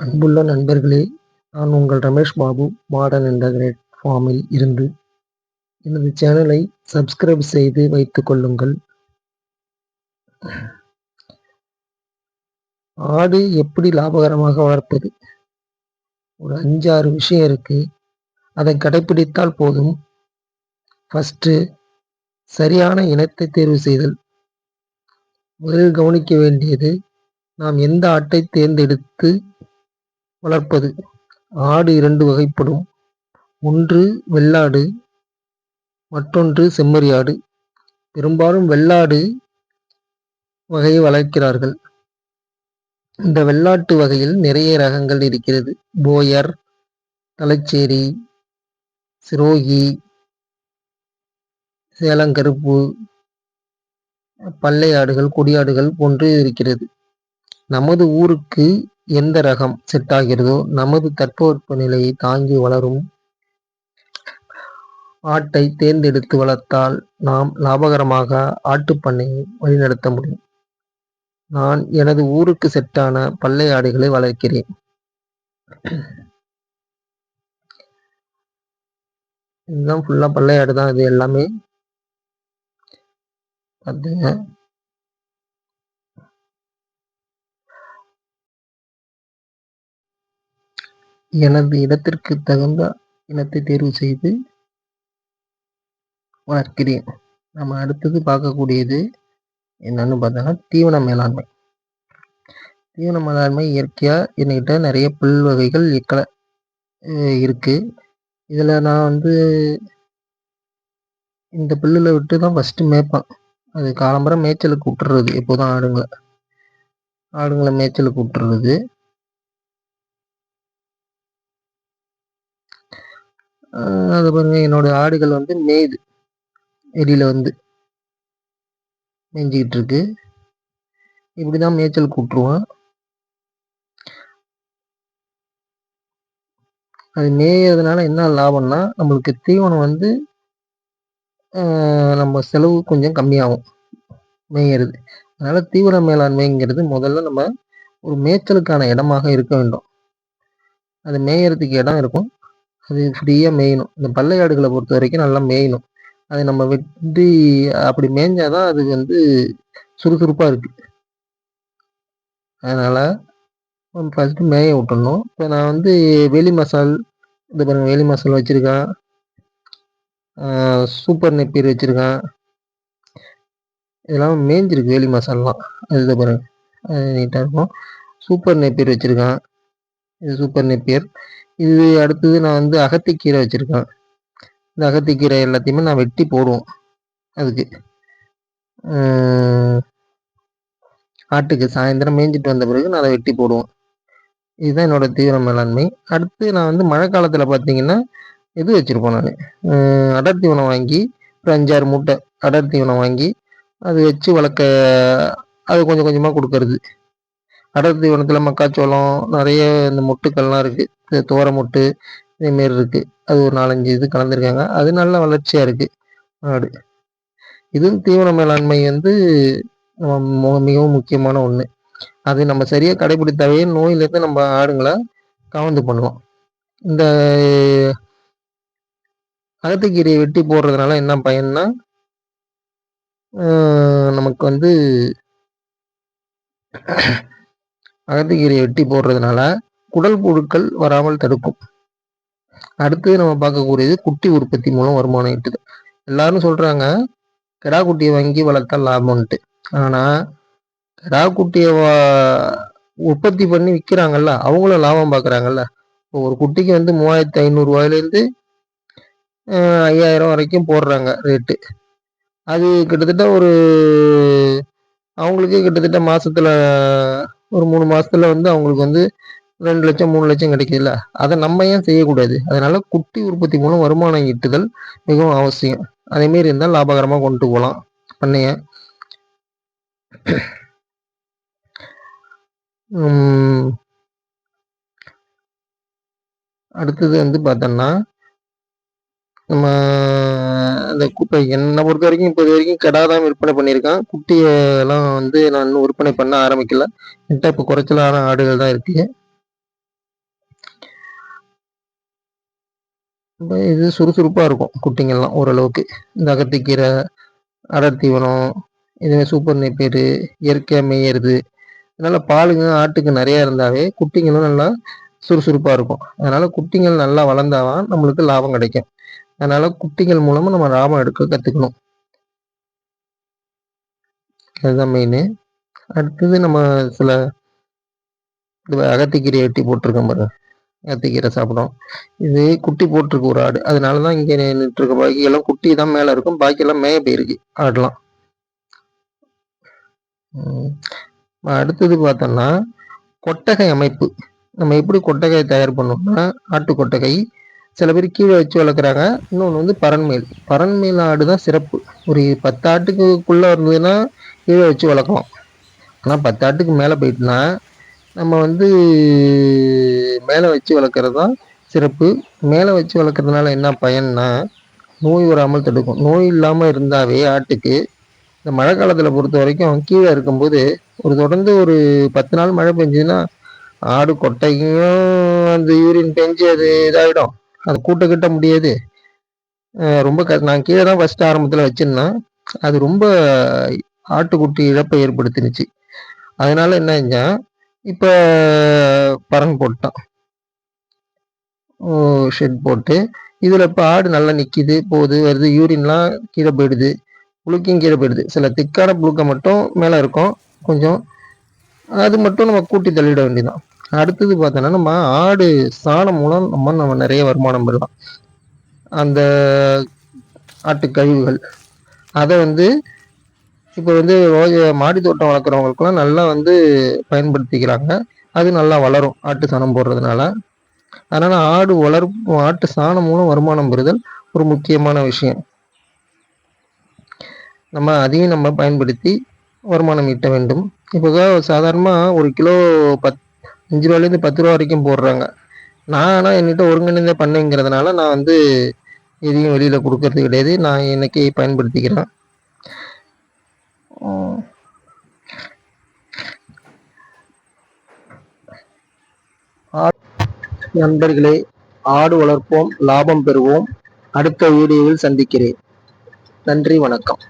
அன்புள்ள நண்பர்களே நான் உங்கள் ரமேஷ் பாபு மாடர்ன் இன்டகிரேட் ஃபார்மில் இருந்து. எனது சேனலை சப்ஸ்கிரைப் செய்து வைத்துக் கொள்ளுங்கள். ஆடு எப்படி லாபகரமாக வளர்ப்பது? ஒரு அஞ்சாறு விஷயம் இருக்கு. அதை கடைப்பிடித்தால் போதும். ஃபஸ்ட்டு சரியான இனத்தை தேர்வு செய்தல். முதலில் கவனிக்க வேண்டியது நாம் எந்த ஆட்டை தேர்ந்தெடுத்து வளர்ப்பது. ஆடு இரண்டு வகைப்படும். ஒன்று வெள்ளாடு மற்றொன்று செம்மறி ஆடு. பெரும்பாலும் வெள்ளாடு வகையை வளர்க்கிறார்கள். இந்த வெள்ளாட்டு வகையில் நிறைய ரகங்கள் இருக்கிறது. போயர் தலைச்சேரி சிரோகி சேலங்கருப்பு பல்லையாடுகள் கொடியாடுகள் போன்று இருக்கிறது. நமது ஊருக்கு எந்த ரகம் செட் ஆகிறதோ நமது தட்பவெப்ப நிலையை தாங்கி வளரும் ஆட்டை தேர்ந்தெடுத்து வளர்த்தால் நாம் லாபகரமாக ஆட்டுப்பண்ணையை வழிநடத்த முடியும். நான் எனது ஊருக்கு செட்டான பல்லை ஆடுகளை வளர்க்கிறேன். இதுதான் ஃபுல்லாக பல்லை ஆடு தான் இது எல்லாமே. பார்த்தீங்க. எனது இடத்திற்கு தகுந்த இனத்தை தேர்வு செய்து வளர்க்கிறேன் நம்ம அடுத்தது பார்க்கக்கூடியது என்னன்னு பார்த்தோன்னா தீவன மேலாண்மை. தீவன மேலாண்மை இயற்கையாக என்கிட்ட நிறைய புல் வகைகள் இக்கல இருக்குது இதில் நான் வந்து இந்த புல்லில் விட்டு தான் ஃபஸ்ட்டு மேய்ப்பேன். அது காலம்பரம் மேய்ச்சலுக்கு விட்டுறது எப்போதும் ஆடுங்களை ஆடுங்களை மேய்ச்சலுக்கு விட்டுறது. அது பாருங்க என்னோட ஆடுகள் வந்து மேயுது. வெளியில வந்து மேய்ஞ்சிக்கிட்டு இருக்கு. இப்படி தான் மேய்ச்சல் கூப்பிட்ருவோம் அது மேயறதுனால என்ன லாபம்னா நம்மளுக்கு தீவனம் வந்து நம்ம செலவு கொஞ்சம் கம்மியாகும் மேயறது. அதனால தீவிர மேலாண்மைங்கிறது முதல்ல நம்ம ஒரு மேய்ச்சலுக்கான இடமாக இருக்க வேண்டும். அது மேயறதுக்கு இடம் இருக்கும். அது ஃப்ரீயாக மேயணும் இந்த பல்லையாடுகளை பொறுத்த வரைக்கும் நல்லா மேயணும் அதை நம்ம வெட்டி அப்படி மேய்ஞ்சாதான் அது வந்து சுறுசுறுப்பாக இருக்குது அதனால் ஃபஸ்ட்டு மேய விட்டுடணும் இப்போ நான் வந்து வெளி மசால் இந்த பாருங்கள் வெளி மசால் வச்சுருக்கேன். சூப்பர் நெப்பீர் வச்சுருக்கேன். இதெல்லாம் மேய்ஞ்சிருக்கு வேலி மசாலாம் அது பாருங்க. நீட்டாக இருக்கும். சூப்பர் நெப்பீர் வச்சுருக்கேன். இது சூப்பர் நெப்பீர். இது அடுத்தது நான் வந்து அகத்திக்கீரை வச்சுருக்கேன். இந்த அகத்திக்கீரை எல்லாத்தையுமே நான் வெட்டி போடுவோம். அதுக்கு. ஆட்டுக்கு சாயந்தரம் மேய்ஞ்சிட்டு வந்த பிறகு நான் அதை வெட்டி போடுவோம். இதுதான் என்னோடய தீவிர மேலாண்மை. அடுத்து நான் வந்து மழை காலத்தில் பார்த்தீங்கன்னா இது வச்சுருப்போம் நான்? அடர் தீவனம் வாங்கி ஒரு அஞ்சாறு மூட்டை அடர் தீவனம் வாங்கி அது வச்சு வளர்க்க அது கொஞ்சம் கொஞ்சமாக கொடுக்கறது. அடர் தீவனத்தில் மக்காச்சோளம் நிறைய இந்த மொட்டுக்கள்லாம் இருக்குது தோரமுட்டு இதேமாரி இருக்குது அது ஒரு நாலஞ்சு இது கலந்துருக்காங்க. அது நல்ல வளர்ச்சியாக இருக்குது ஆடு இதுவும் தீவன மேலாண்மை வந்து மிகவும் முக்கியமான ஒன்று அது நம்ம சரியாக கடைபிடித்தாவே நோயிலேருந்து நம்ம ஆடுங்களை கவர்ந்து பண்ணலாம் இந்த அகத்துக்கீரையை வெட்டி போடுறதுனால என்ன பயன்னா நமக்கு வந்து அகத்துக்கீரையை வெட்டி போடுறதுனால குடல் புழுக்கள் வராமல் தடுக்கும். அடுத்து நம்ம பார்க்கக்கூடியது குட்டி உற்பத்தி மூலம் வருமானம் ஈட்டுது எல்லாரும் சொல்றாங்க கிடா குட்டியை வாங்கி வளர்த்தா லாபம்ன்ட்டு. ஆனா கிடா குட்டியை உற்பத்தி பண்ணி விற்கிறாங்கல்ல அவங்களும் லாபம் பார்க்குறாங்கல்ல இப்போ ஒரு குட்டிக்கு வந்து மூவாயிரத்தி ஐநூறுரூவாயிலேருந்து ஐயாயிரம் வரைக்கும் போடுறாங்க ரேட்டு அது கிட்டத்தட்ட ஒரு அவங்களுக்கே கிட்டத்தட்ட மாதத்தில் ஒரு மூணு மாசத்துல வந்து அவங்களுக்கு வந்து ரெண்டு லட்சம் மூணு லட்சம் கிடைக்குதுல்ல? அதை நம்ம ஏன் செய்யக்கூடாது? அதனால குட்டி உற்பத்தி மூலம் வருமானம் ஈட்டுதல் மிகவும் அவசியம். அதேமாரி இருந்தால் லாபகரமாக கொண்டு போகலாம் பண்ணைய. அடுத்தது வந்து பார்த்தோம்னா நம்ம அந்த இப்போ என்னை பொறுத்த வரைக்கும் இப்போ இது வரைக்கும் கடா தான் விற்பனை பண்ணியிருக்கேன். குட்டியெல்லாம் வந்து நான் இன்னும் விற்பனை பண்ண ஆரம்பிக்கல. என்கிட்ட இப்போ குறைச்சலான ஆடுகள் தான் இருக்குது இது சுறுசுறுப்பாக இருக்கும் குட்டிங்கள்லாம் ஓரளவுக்கு. இந்த அகத்திக்கீரை அடர் தீவனம் இதுவே சூப்பர் நெப்பேரு இயற்கையாக மேயறது அதனால் பாலுங்க ஆட்டுக்கு நிறையா இருந்தாவே குட்டிங்களும் நல்லா சுறுசுறுப்பாக இருக்கும். அதனால் குட்டிங்கள் நல்லா வளர்ந்தாதான் நம்மளுக்கு லாபம் கிடைக்கும். அதனால் குட்டிகள் மூலமாக நம்ம லாபம் எடுக்க கற்றுக்கணும் அதுதான் மெயின் அடுத்தது நம்ம சில இது அகத்திக்கீரை வெட்டி போட்டிருக்கோம் பாருங்க கத்திக்கீரை சாப்பிடும் இது குட்டி போட்டிருக்கு ஒரு ஆடு. அதனால தான் இங்கே நின்றுருக்க பாக்கி எல்லாம் குட்டி தான் மேலே இருக்கும். பாக்கியெல்லாம் மேய போயிருக்கு. ஆடுலாம். அடுத்தது பார்த்தோம்னா கொட்டகை அமைப்பு. நம்ம எப்படி கொட்டகை தயார் பண்ணோம்னா ஆட்டு கொட்டகை. சில பேர் கீழே வச்சு வளர்க்குறாங்க. இன்னொன்று வந்து பரன்மேல் பரன்மேல் ஆடு தான் சிறப்பு. ஒரு பத்து ஆட்டுக்குள்ளே இருந்ததுன்னா கீழே வச்சு வளர்க்கலாம். ஆனால் பத்து ஆட்டுக்கு மேலே போயிட்டுனா நம்ம வந்து மேலே வச்சு வளர்க்குறது தான் சிறப்பு. மேலே வச்சு வளர்க்குறதுனால என்ன பயன்னா நோய் வராமல் தடுக்கும். நோய் இல்லாமல் இருந்தாவே ஆட்டுக்கு இந்த மழை காலத்தில் பொறுத்த வரைக்கும் கீழே இருக்கும்போது ஒரு தொடர்ந்து ஒரு பத்து நாள் மழை பெஞ்சதுன்னா ஆடு கொட்டையும் அந்த யூரின் பெஞ்சு அது இதாகிடும் அது கூட்ட கிட்ட முடியாது. ரொம்ப க நான் கீழே தான் ஃபஸ்ட்டு ஆரம்பத்தில் வச்சுருந்தேன். அது ரொம்ப ஆட்டுக்குட்டி இழப்பை ஏற்படுத்தினுச்சு. அதனால என்ன செஞ்சான் இப்போ பரன் போட்டான். ஷெட் போட்டு. இதில் இப்போ ஆடு நல்லா நிற்கிது போகுது வருது. யூரின்லாம் கீழே போயிடுது. புழுக்கையும் கீழே போயிடுது. சில திக்கான புழுக்கை மட்டும் மேலே இருக்கும். கொஞ்சம் அது மட்டும் நம்ம கூட்டி தள்ளிட வேண்டியதான் அடுத்தது பார்த்தோன்னா நம்ம ஆடு சாணம் மூலம் நம்ம நம்ம நிறைய வருமானம் பெறலாம். அந்த ஆட்டு கழிவுகள் அதை வந்து இப்போ வந்து மாடி தோட்டம் வளர்க்குறவங்களுக்குலாம் நல்லா வந்து பயன்படுத்திக்கிறாங்க. அது நல்லா வளரும் ஆட்டு சாணம் போடுறதுனால. அதனால ஆடு வளர்ப்பு ஆட்டு சாணம் மூலம் வருமானம் பெறுதல் ஒரு முக்கியமான விஷயம். நம்ம அதையும் நம்ம பயன்படுத்தி வருமானம் ஈட்ட வேண்டும். இப்போ சாதாரணமாக ஒரு கிலோ பத் அஞ்சு ரூபாலேருந்து பத்து ரூபா வரைக்கும் போடுறாங்க. நான் ஆனால் என்கிட்ட ஒருங்கிணைந்த பண்ணுங்கிறதுனால நான் வந்து எதையும் வெளியில் கொடுக்கறது கிடையாது. நான் இன்னைக்கு பயன்படுத்திக்கிறேன். நண்பர்களே ஆடு வளர்ப்போம் லாபம் பெறுவோம். அடுத்த வீடியோவில் சந்திக்கிறேன். நன்றி வணக்கம்.